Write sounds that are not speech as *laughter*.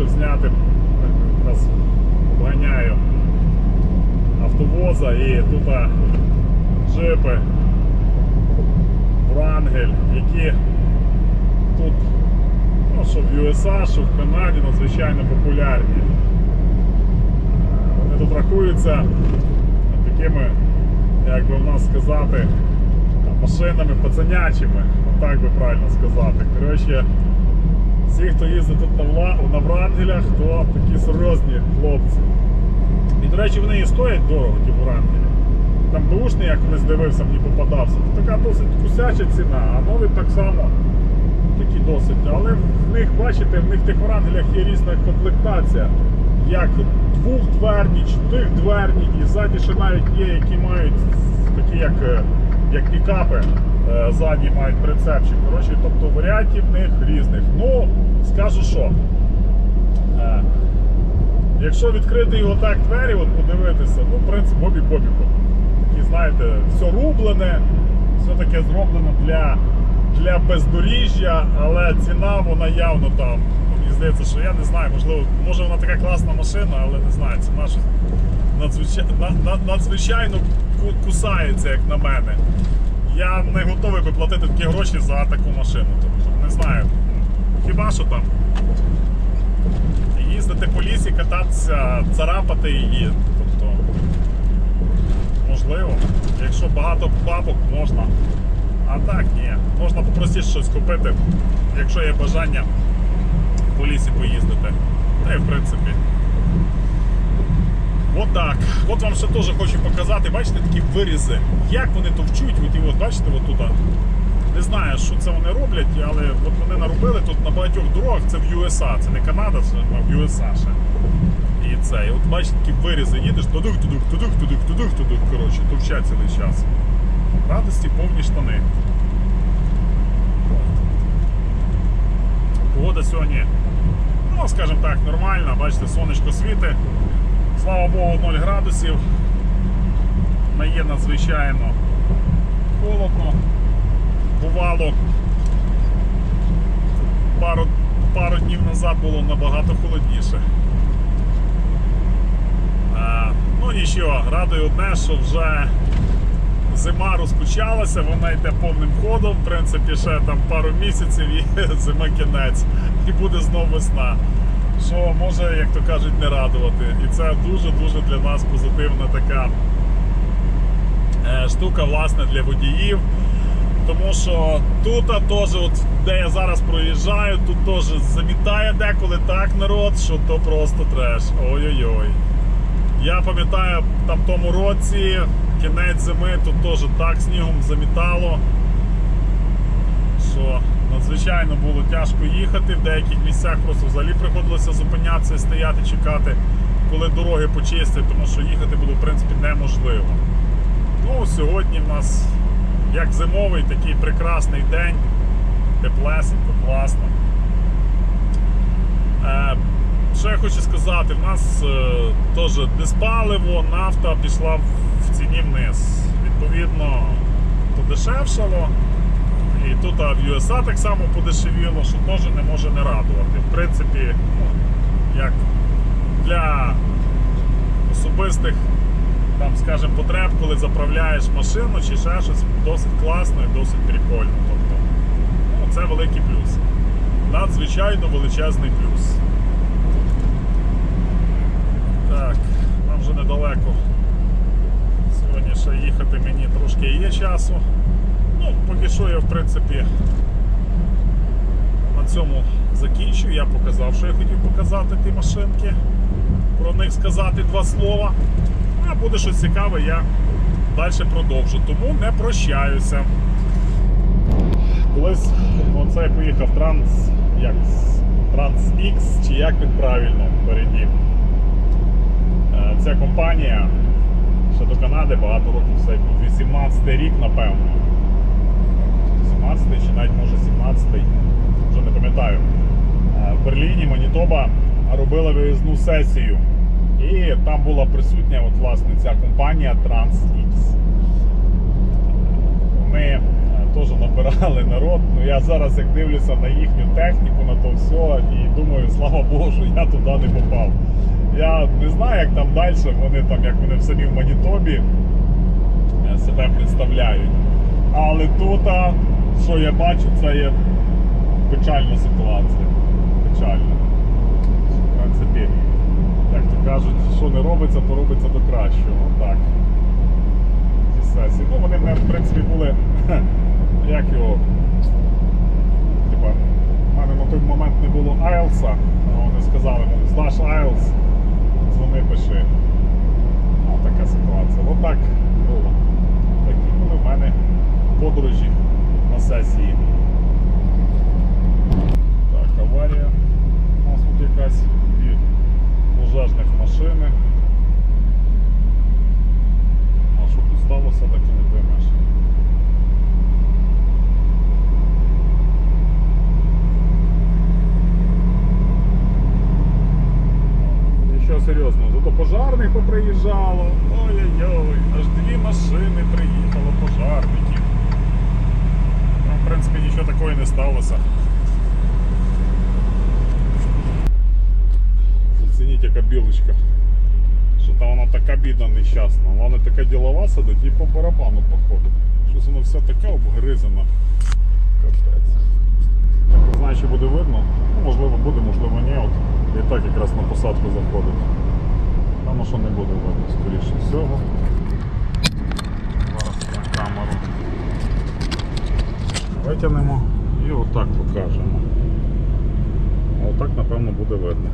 вирішив зняти, якраз обганяю автовоза і тут джипи Врангель, які тут, ну, що в USA, що в Канаді надзвичайно популярні. Вони тут рахуються такими, як би в нас сказати, машинами пацанячими, так би правильно сказати. Коротше, всі, хто їздить тут на, вла... на Врангелях, то такі серйозні хлопці. І, до речі, вони і стоять дорого, ті Врангелі. Там бушний, я колись дивився, мені попадався. то така досить кусяча ціна, а нові так само такі досить. Але в них, бачите, в них в тих Врангелях є різна комплектація. Як двохдверні, чотиридверні, і ззаді ще навіть є, які мають такі як, е, як пікапи. е, Задні мають прицепчик. Коротше, тобто варіантів в них різних. Ну, скажу що. е, Якщо відкрити його так двері, от подивитися, ну, в принципі, бобі бобіку. Такі, знаєте, все рублене, все таке зроблено для, для бездоріжжя, але ціна вона явно там. Мені здається, що я не знаю, можливо, може вона така класна машина, але не знаю, ціна щось надзвичайно, надзвичайно кусається, як на мене. Я не готовий би платити такі гроші за таку машину. Тобто, не знаю. Хіба що там їздити по лісі, кататися, царапати її. Тобто, можливо, якщо багато бабок, можна. А так, ні. Можна попростіше щось купити, якщо є бажання по лісі поїздити. Та й в принципі. От так. От вам ще теж хочу показати, бачите, такі вирізи. Як вони товчуть, от, і от бачите, от тут. Не знаю, що це вони роблять, але от вони наробили тут на багатьох дорогах, це в USA, це не Канада, це в USA ще. І це, і от бачите, такі вирізи, їдеш, тудух, тудух, тудух, тудух, тудух, тудух, коротше, товчать цілий час. Радості повні штани. Погода сьогодні, ну, скажімо так, нормальна, бачите, сонечко світи. Слава Богу, 0 градусів. Не є надзвичайно холодно. Бувало пару, пару днів назад було набагато холодніше. А, ну нічого, радує одне, що вже зима розпочалася, вона йде повним ходом, в принципі, ще там пару місяців і *laughs* зима кінець, і буде знов весна. Що може, як то кажуть, не радувати. І це дуже-дуже для нас позитивна така е, штука, власне, для водіїв. Тому що тут теж, от, де я зараз проїжджаю, тут теж замітає деколи так народ, що то просто треш. Ой-ой-ой. Я пам'ятаю, там тому році, кінець зими, тут теж так снігом замітало, що надзвичайно було тяжко їхати. В деяких місцях просто взагалі приходилося зупинятися, стояти, чекати, коли дороги почистять, тому що їхати було в принципі неможливо. Ну, сьогодні в нас як зимовий такий прекрасний день, теплесенько, класно. Е, що я хочу сказати, в нас е, теж диспаливо, нафта пішла в, ціні вниз. Відповідно, подешевшало. І тут в USA так само подешевіло, що теж не може не радувати. В принципі, як для особистих там, скажімо, потреб, коли заправляєш машину чи ще щось, досить класно і досить прикольно. Тобто, ну, це великий плюс. Надзвичайно величезний плюс. Так, нам вже недалеко. Сьогодні ще їхати мені трошки є часу. Ну, поки що я, в принципі, на цьому закінчую. Я показав, що я хотів показати ті машинки. Про них сказати два слова. А буде щось цікаве, я далі продовжу. Тому не прощаюся. Колись оцей поїхав Транс, як Транс X, чи як він правильно впереді. Е, Ця компанія ще до Канади багато років був 18 рік, напевно. 17 чи навіть може 17 вже не пам'ятаю. Е, В Берліні Манітоба робила виїзну сесію. І там була присутня от, власне, ця компанія TransX. Ми е, теж набирали народ. Ну я зараз як дивлюся на їхню техніку, на то все, і думаю, слава Богу, я туди не попав. Я не знаю, як там далі, вони там, як вони в самі в Манітобі е, себе представляють. Але тут, що я бачу, це є печальна ситуація. Печальна. В як то кажуть, що не робиться, то робиться до кращого. Так. Ці сесії. Ну, вони мене, в принципі, були. *laughs* Як його. Типа, в мене на той момент не було IELTS, а вони сказали, мов, здаш IELTS, дзвони, пиши. Ну, така ситуація. Отак було. Такі були в мене подорожі на сесії. Так, аварія. У нас тут якась дві пожежних машини. А що тут сталося, так і не поймеш. Нічого серйозного, зато пожарних поприїжджало. Ой-ой-ой, аж дві машини приїхало пожарників. В принципі, нічого такого не сталося. Зацініть, яка білочка. Що там вона така бідна нещасна. Вона така ділова сидить і по барабану походу. Щось воно все таке обгризано. Капець. Не знаю, чи буде видно. Ну, можливо, буде, можливо, ні. От і так якраз на посадку заходить. Там що не буде видно, скоріше всього. Зараз на камеру витягнемо і отак покажемо. Отак, напевно, буде видно.